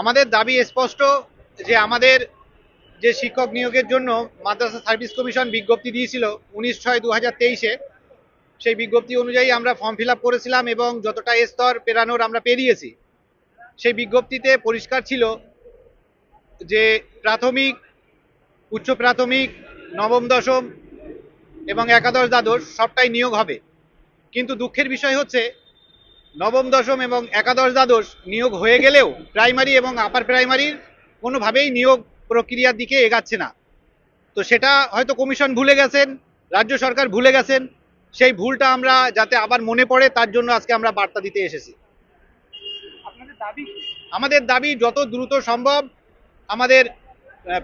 আমাদের দাবি স্পষ্ট যে আমাদের যে শিক্ষক নিয়োগের জন্য মাদ্রাসা সার্ভিস কমিশন বিজ্ঞপ্তি দিয়েছিল উনিশ ছয় দু হাজার তেইশে, সেই বিজ্ঞপ্তি অনুযায়ী আমরা ফর্ম ফিল করেছিলাম এবং যতটা স্তর পেরানোর আমরা পেরিয়েছি। সেই বিজ্ঞপ্তিতে পরিষ্কার ছিল যে প্রাথমিক, উচ্চ প্রাথমিক, নবম, দশম এবং একাদশ, দ্বাদশ সবটাই নিয়োগ হবে। কিন্তু দুঃখের বিষয় হচ্ছে নবম দশম এবং একাদশ দ্বাদশ নিয়োগ হয়ে গেলেও প্রাইমারি এবং আপার প্রাইমারির কোনোভাবেই নিয়োগ প্রক্রিয়ার দিকে এগাচ্ছে না। তো সেটা হয়তো কমিশন ভুলে গেছেন রাজ্য সরকার ভুলে গেছেন সেই ভুলটা আমরা যাতে আবার মনে পড়ে তার জন্য আজকে আমরা বার্তা দিতে এসেছি। আপনাদের দাবি আমাদের দাবি যত দ্রুত সম্ভব আমাদের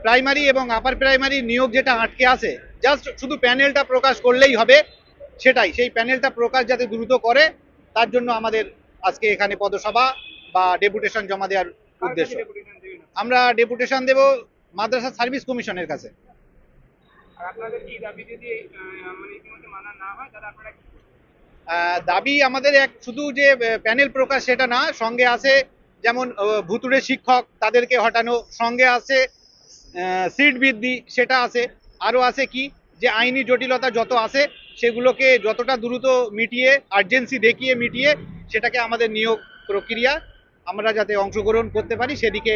প্রাইমারি এবং আপার প্রাইমারি নিয়োগ যেটা আটকে আছে জাস্ট শুধু প্যানেলটা প্রকাশ করলেই হবে সেটাই। সেই প্যানেলটা প্রকাশ যাতে দ্রুত করে তার জন্য আমাদের আজকে এখানে পদসভা বা ডেপুটেশন জমা দেওয়ার উদ্দেশ্য? আমরা ডেপুটেশন দেব মাদ্রাসা সার্ভিস কমিশনের কাছে। দাবি মানে মানা হয় দাবি আমাদের এক শুধু যে প্যানেল প্রকাশ সেটা না সঙ্গে আছে যেমন ভুতুড়ে শিক্ষক তাদেরকে হটানো সঙ্গে আছে সিট বৃদ্ধি সেটা আছে। আরও আছে কি? যে আইনি জটিলতা যত আছে সেগুলোকে যতটা দ্রুত মিটিয়ে আর্জেন্সি দেখিয়ে মিটিয়ে সেটাকে আমাদের নিয়োগ প্রক্রিয়া আমরা যাতে অংশগ্রহণ করতে পারি সেদিকে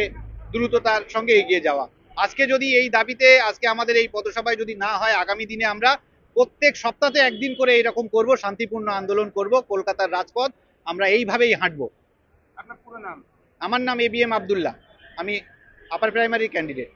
দ্রুততার সঙ্গে এগিয়ে যাওয়া। আজকে যদি এই দাবিতে আজকে আমাদের এই পদসভায় যদি না হয় আগামী দিনে আমরা প্রত্যেক সপ্তাহে একদিন করে এইরকম করব শান্তিপূর্ণ আন্দোলন করব কলকাতার রাজপথ আমরা এইভাবেই হাঁটবো। আপনার পুরো নাম? আমার নাম এ বি এম আবদুল্লাহ। আমি আপার প্রাইমারি ক্যান্ডিডেট